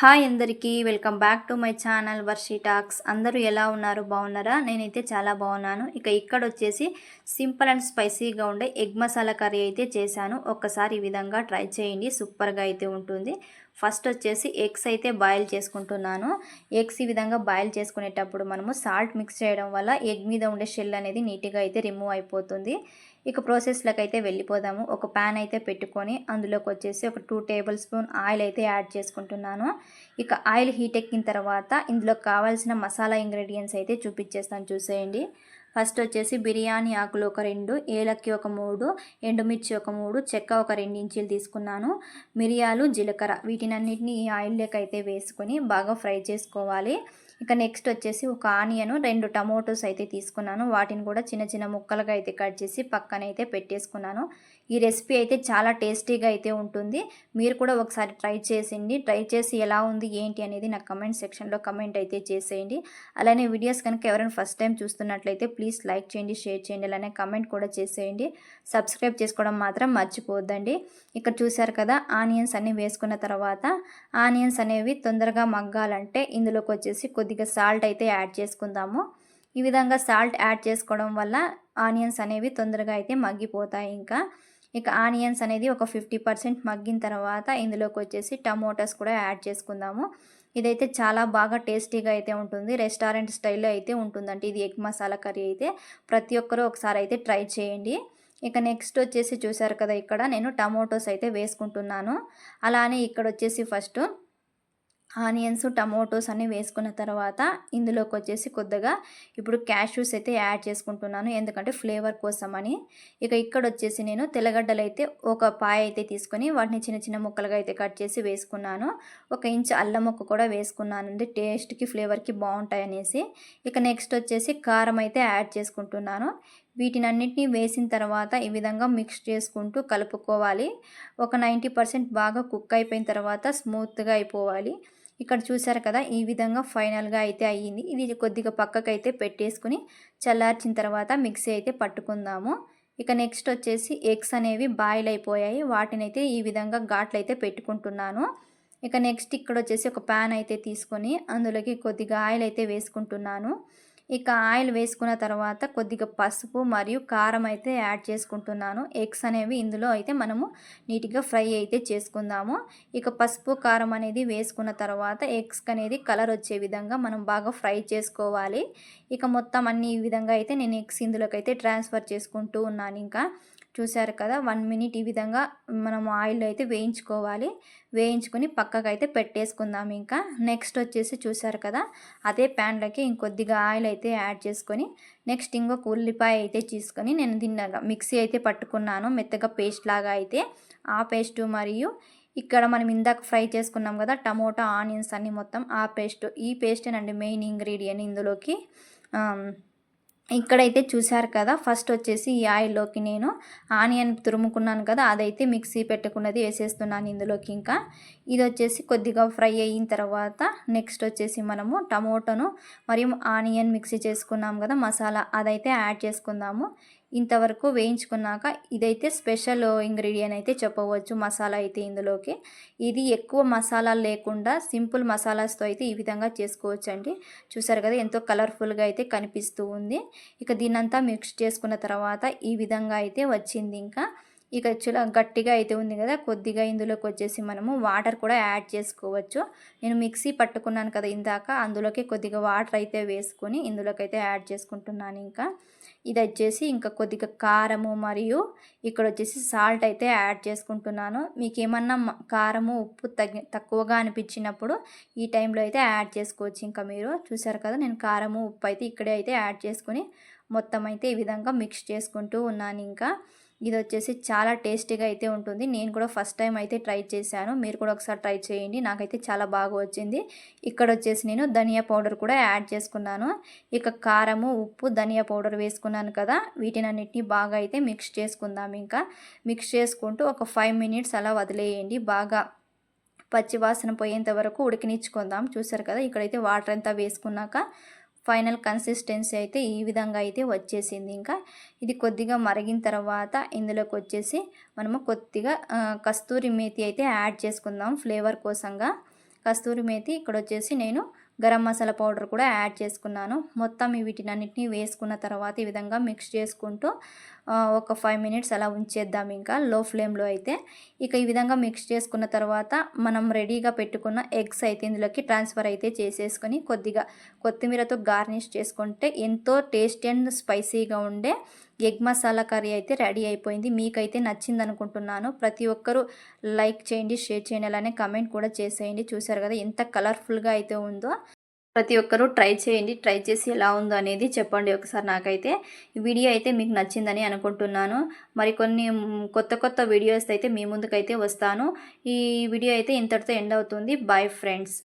Hi అందరికీ welcome back to my channel Varshi talks. అందరూ ఎలా ఉన్నారు? బాగున్నారా? నేనైతే చాలా బాగున్నాను. ఇక ఇక్కడ వచ్చేసి సింపుల్ అండ్ స్పైసీగా ఉండే ఎగ్ మసాలా కర్రీ అయితే చేశాను. ఒక్కసారి ఈ విధంగా ట్రై చేయండి. సూపర్గా అయితే ఉంటుంది. ఫస్ట్ వచ్చేసి ఎగ్స్ అయితే బాయిల్ చేసుకుంటున్నాను. ఎగ్స్ ఈ విధంగా బాయిల్ చేసుకునేటప్పుడు మనము సాల్ట్ మిక్స్ చేయడం వల్ల ఎగ్ మీద ఉండే షెల్ అనేది నీట్గా అయితే రిమూవ్ అయిపోతుంది. ఇక ప్రాసెస్లోకి అయితే వెళ్ళిపోదాము. ఒక ప్యాన్ అయితే పెట్టుకొని అందులోకి వచ్చేసి ఒక టూ టేబుల్ స్పూన్ ఆయిల్ అయితే యాడ్ చేసుకుంటున్నాను. ఇక ఆయిల్ హీట్ ఎక్కిన తర్వాత ఇందులో కావాల్సిన మసాలా ఇంగ్రీడియంట్స్ అయితే చూపించేస్తాను చూసేయండి. ఫస్ట్ వచ్చేసి బిర్యానీ ఆకులు ఒక రెండు ఏలక్కి ఒక మూడు ఎండుమిర్చి ఒక మూడు చెక్క ఒక రెండు ఇంచీలు తీసుకున్నాను. మిరియాలు జీలకర్ర వీటినన్నిటిని ఈ ఆయిల్లోకి అయితే వేసుకొని బాగా ఫ్రై చేసుకోవాలి. ఇక నెక్స్ట్ వచ్చేసి ఒక ఆనియన్ రెండు టమోటోస్ అయితే తీసుకున్నాను. వాటిని కూడా చిన్న చిన్న ముక్కలుగా అయితే కట్ చేసి పక్కన అయితే పెట్టేసుకున్నాను. ఈ రెసిపీ అయితే చాలా టేస్టీగా అయితే ఉంటుంది. మీరు కూడా ఒకసారి ట్రై చేసేయండి ట్రై చేసి ఎలా ఉంది ఏంటి అనేది నాకు కమెంట్ సెక్షన్లో కమెంట్ అయితే చేసేయండి. అలానే వీడియోస్ కనుక ఎవరైనా ఫస్ట్ టైం చూస్తున్నట్లయితే ప్లీజ్ లైక్ చేయండి షేర్ చేయండి అలానే కమెంట్ కూడా చేసేయండి. సబ్స్క్రైబ్ చేసుకోవడం మాత్రం మర్చిపోవద్దండి. ఇక్కడ చూసారు కదా ఆనియన్స్ అన్నీ వేసుకున్న తర్వాత ఆనియన్స్ అనేవి తొందరగా మగ్గాలంటే ఇందులోకి వచ్చేసి కొద్ది కొద్దిగా సాల్ట్ అయితే యాడ్ చేసుకుందాము. ఈ విధంగా సాల్ట్ యాడ్ చేసుకోవడం వల్ల ఆనియన్స్ అనేవి తొందరగా అయితే మగ్గిపోతాయి ఇంకా. ఇక ఆనియన్స్ అనేది ఒక ఫిఫ్టీ పర్సెంట్ మగ్గిన తర్వాత ఇందులోకి వచ్చేసి టమోటాస్ కూడా యాడ్ చేసుకుందాము. ఇదైతే చాలా బాగా టేస్టీగా అయితే ఉంటుంది. రెస్టారెంట్ స్టైల్లో అయితే ఉంటుందంటే ఇది ఎగ్ మసాలా కర్రీ అయితే. ప్రతి ఒక్కరూ ఒకసారి అయితే ట్రై చేయండి. ఇక నెక్స్ట్ వచ్చేసి చూసారు కదా ఇక్కడ నేను టమోటోస్ అయితే వేసుకుంటున్నాను. అలానే ఇక్కడ వచ్చేసి ఫస్ట్ ఆనియన్స్ టమోటోస్ అన్నీ వేసుకున్న తర్వాత ఇందులోకి వచ్చేసి కొద్దిగా ఇప్పుడు క్యాష్యూస్ అయితే యాడ్ చేసుకుంటున్నాను. ఎందుకంటే ఫ్లేవర్ కోసం అని. ఇక ఇక్కడ వచ్చేసి నేను తెల్లగడ్డలు అయితే ఒక పాయ అయితే తీసుకొని వాటిని చిన్న చిన్న ముక్కలుగా అయితే కట్ చేసి వేసుకున్నాను. ఒక ఇంచ్ అల్లం ముక్క కూడా వేసుకున్నాను టేస్ట్కి ఫ్లేవర్కి బాగుంటాయి అనేసి ఇక నెక్స్ట్ వచ్చేసి కారం అయితే యాడ్ చేసుకుంటున్నాను. వీటినన్నిటిని వేసిన తర్వాత ఈ విధంగా మిక్స్ చేసుకుంటూ కలుపుకోవాలి. ఒక నైంటీ పర్సెంట్ బాగా కుక్ అయిపోయిన తర్వాత స్మూత్గా అయిపోవాలి. ఇక్కడ చూసారు కదా ఈ విధంగా ఫైనల్గా అయితే అయ్యింది. ఇది కొద్దిగా పక్కకైతే పెట్టేసుకుని చల్లార్చిన తర్వాత మిక్సీ అయితే పట్టుకుందాము. ఇక నెక్స్ట్ వచ్చేసి ఎగ్స్ అనేవి బాయిల్ అయిపోయాయి. వాటిని అయితే ఈ విధంగా ఘాట్లు అయితే పెట్టుకుంటున్నాను. ఇక నెక్స్ట్ ఇక్కడ వచ్చేసి ఒక ప్యాన్ అయితే తీసుకొని అందులోకి కొద్దిగా ఆయిల్ అయితే వేసుకుంటున్నాను. ఇక ఆయిల్ వేసుకున్న తర్వాత కొద్దిగా పసుపు మరియు కారం అయితే యాడ్ చేసుకుంటున్నాను. ఎగ్స్ అనేవి ఇందులో అయితే మనము నీట్గా ఫ్రై అయితే చేసుకుందాము. ఇక పసుపు కారం అనేది వేసుకున్న తర్వాత ఎగ్స్ అనేది కలర్ వచ్చే విధంగా మనం బాగా ఫ్రై చేసుకోవాలి. ఇక మొత్తం అన్ని ఈ విధంగా అయితే నేను ఎగ్స్ ఇందులోకి అయితే ట్రాన్స్ఫర్ చేసుకుంటూ ఉన్నాను ఇంకా. చూసారు కదా వన్ మినిట్ ఈ విధంగా మనం ఆయిల్ అయితే వేయించుకోవాలి. వేయించుకొని పక్కకు అయితే పెట్టేసుకుందాం ఇంకా. నెక్స్ట్ వచ్చేసి చూసారు కదా అదే ప్యాన్లోకి ఇంకొద్దిగా ఆయిల్ అయితే యాడ్ చేసుకొని నెక్స్ట్ ఇంకొక ఉల్లిపాయ అయితే తీసుకొని నేను దీన్ని మిక్సీ అయితే పట్టుకున్నాను. మెత్తగా పేస్ట్ లాగా అయితే ఆ పేస్టు మరియు ఇక్కడ మనం ఇందాక ఫ్రై చేసుకున్నాం కదా టమోటా ఆనియన్స్ అన్నీ మొత్తం ఆ పేస్ట్ ఈ పేస్టేనండి మెయిన్ ఇంగ్రీడియంట్ ఇందులోకి. ఇక్కడైతే చూశారు కదా ఫస్ట్ వచ్చేసి ఈ ఆయిల్లోకి నేను ఆనియన్ తురుముకున్నాను కదా అదైతే మిక్సీ పెట్టుకున్నది వేసేస్తున్నాను ఇందులోకి ఇంకా. ఇది వచ్చేసి కొద్దిగా ఫ్రై అయిన తర్వాత నెక్స్ట్ వచ్చేసి మనము టమోటోను మరియు ఆనియన్ మిక్సీ చేసుకున్నాం కదా మసాలా అదైతే యాడ్ చేసుకుందాము. ఇంతవరకు వేయించుకున్నాక ఇదైతే స్పెషల్ ఇంగ్రీడియంట్ అయితే చెప్పవచ్చు మసాలా అయితే ఇందులోకి. ఇది ఎక్కువ మసాలా లేకుండా సింపుల్ మసాలాస్తో అయితే ఈ విధంగా చేసుకోవచ్చు అండి చూసారు కదా ఎంతో కలర్ఫుల్గా అయితే కనిపిస్తూ ఉంది. ఇక దీనంతా మిక్స్ చేసుకున్న తర్వాత ఈ విధంగా అయితే వచ్చింది ఇంకా. ఇక చాలా గట్టిగా అయితే ఉంది కదా కొద్దిగా ఇందులోకి వచ్చేసి మనము వాటర్ కూడా యాడ్ చేసుకోవచ్చు. నేను మిక్సీ పట్టుకున్నాను కదా ఇందాక అందులోకి కొద్దిగా వాటర్ అయితే వేసుకొని ఇందులోకి అయితే యాడ్ చేసుకుంటున్నాను ఇంకా. ఇది వచ్చేసి ఇంకా కొద్దిగా కారము మరియు ఇక్కడ వచ్చేసి సాల్ట్ అయితే యాడ్ చేసుకుంటున్నాను. మీకు ఏమన్నా కారము ఉప్పు తగ్గి తక్కువగా అనిపించినప్పుడు ఈ టైంలో అయితే యాడ్ చేసుకోవచ్చు ఇంకా మీరు. చూసారు కదా నేను కారము ఉప్పు అయితే ఇక్కడే అయితే యాడ్ చేసుకుని మొత్తం అయితే ఈ విధంగా మిక్స్ చేసుకుంటూ ఉన్నాను ఇంకా. ఇది వచ్చేసి చాలా టేస్టీగా అయితే ఉంటుంది. నేను కూడా ఫస్ట్ టైం అయితే ట్రై చేశాను. మీరు కూడా ఒకసారి ట్రై చేయండి. నాకైతే చాలా బాగా వచ్చింది. ఇక్కడ వచ్చేసి నేను ధనియా పౌడర్ కూడా యాడ్ చేసుకున్నాను. ఇక కారము ఉప్పు ధనియా పౌడర్ వేసుకున్నాను కదా వీటినన్నిటిని బాగా అయితే మిక్స్ చేసుకుందాం ఇంకా. మిక్స్ చేసుకుంటూ ఒక ఫైవ్ మినిట్స్ అలా వదిలేయండి. బాగా పచ్చివాసన పోయేంత వరకు ఉడికినిచ్చుకుందాం. చూసారు కదా ఇక్కడైతే వాటర్ అంతా వేసుకున్నాక ఫైనల్ కన్సిస్టెన్సీ అయితే ఈ విధంగా అయితే వచ్చేసింది. ఇంకా ఇది కొద్దిగా మరిగిన తర్వాత ఇందులోకి వచ్చేసి మనము కొద్దిగా కస్తూరి మేతి అయితే యాడ్ చేసుకుందాం ఫ్లేవర్ కోసంగా. కస్తూరి మేతి ఇక్కడ వచ్చేసి నేను గరం మసాలా పౌడర్ కూడా యాడ్ చేసుకున్నాను. మొత్తం ఈ వీటినన్నిటిని వేసుకున్న తర్వాత ఈ విధంగా మిక్స్ చేసుకుంటూ ఒక ఫైవ్ మినిట్స్ అలా ఉంచేద్దాం ఇంకా లో ఫ్లేమ్లో అయితే. ఇక ఈ విధంగా మిక్స్ చేసుకున్న తర్వాత మనం రెడీగా పెట్టుకున్న ఎగ్స్ అయితే ఇందులోకి ట్రాన్స్ఫర్ అయితే చేసేసుకొని కొద్దిగా కొత్తిమీరతో గార్నిష్ చేసుకుంటే ఎంతో టేస్టీ అండ్ స్పైసీగా ఉండే ఎగ్ మసాలా కర్రీ అయితే రెడీ అయిపోయింది. మీకైతే నచ్చింది అనుకుంటున్నాను ప్రతి ఒక్కరూ లైక్ చేయండి షేర్ చేయండి అలానే కమెంట్ కూడా చేసేయండి. చూసారు కదా ఎంత కలర్ఫుల్గా అయితే ఉందో. ప్రతి ఒక్కరూ ట్రై చేయండి. ట్రై చేసి ఎలా ఉందో అనేది చెప్పండి ఒకసారి నాకైతే. ఈ వీడియో అయితే మీకు నచ్చిందని అనుకుంటున్నాను. మరికొన్ని కొత్త కొత్త వీడియోస్ అయితే మీ ముందుకైతే వస్తాను. ఈ వీడియో అయితే ఇంతటితో ఎండ్ అవుతుంది. Bye friends